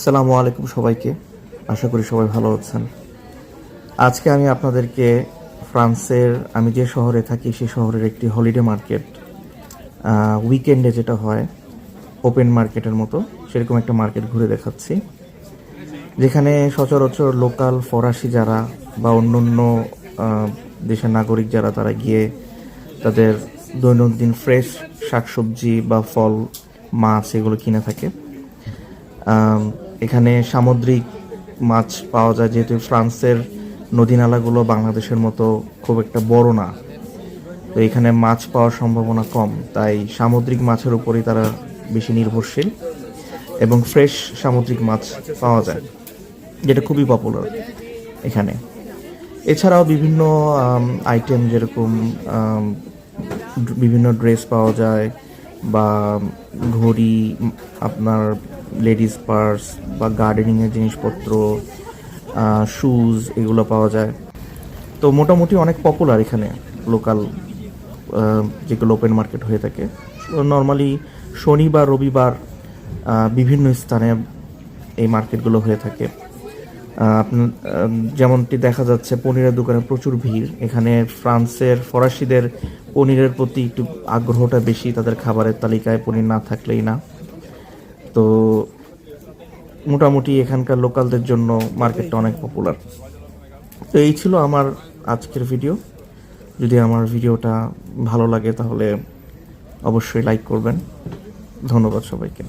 আসসালামু আলাইকুম সবাইকে। আশা করি সবাই ভালো আছেন। আজকে আমি আপনাদেরকে ফ্রান্সের, আমি যে শহরে থাকি সেই শহরের একটি হলিডে মার্কেট উইকেন্ডে যেটা হয় ওপেন মার্কেটের মতো, সেরকম একটা মার্কেট ঘুরে দেখাচ্ছি। যেখানে সচরাচর লোকাল ফরাসি যারা বা অন্য অন্য দেশের নাগরিক যারা, তারা গিয়ে তাদের দৈনন্দিন ফ্রেশ শাকসবজি বা ফল, মাছ এগুলো কিনে থাকে। এখানে সামুদ্রিক মাছ পাওয়া যায়, যেহেতু ফ্রান্সের নদী নালাগুলো বাংলাদেশের মতো খুব একটা বড় না। তো এখানে মাছ পাওয়ার সম্ভাবনা কম, তাই সামুদ্রিক মাছের উপরেই তারা বেশি নির্ভরশীল এবং ফ্রেশ সামুদ্রিক মাছ পাওয়া যায়, যেটা খুবই পপুলার এখানে। এছাড়াও বিভিন্ন আইটেম যেরকম বিভিন্ন ড্রেস পাওয়া যায় বা ঘড়ি, আপনার লেডিস পার্স বা গার্ডেনিংয়ের জিনিসপত্র শুজ এগুলো পাওয়া যায়। তো মোটামুটি অনেক পপুলার এখানে লোকাল যেগুলো ওপেন মার্কেট হয়ে থাকে। নর্মালি শনিবার, রবিবার বিভিন্ন স্থানে এই মার্কেটগুলো হয়ে থাকে। আপনার যেমনটি দেখা যাচ্ছে, পনিরের দোকানে প্রচুর ভিড়। এখানে ফ্রান্সের ফরাসিদের পনিরের প্রতি একটু আগ্রহটা বেশি, তাদের খাবারের তালিকায় পনির না থাকলেই না। তো মোটামুটি এখানকার লোকালদের জন্য মার্কেটটা অনেক পপুলার তো এই ছিল আমার আজকের ভিডিও যদি আমার ভিডিওটা ভালো লাগে তাহলে অবশ্যই লাইক করবেন। ধন্যবাদ সবাইকে।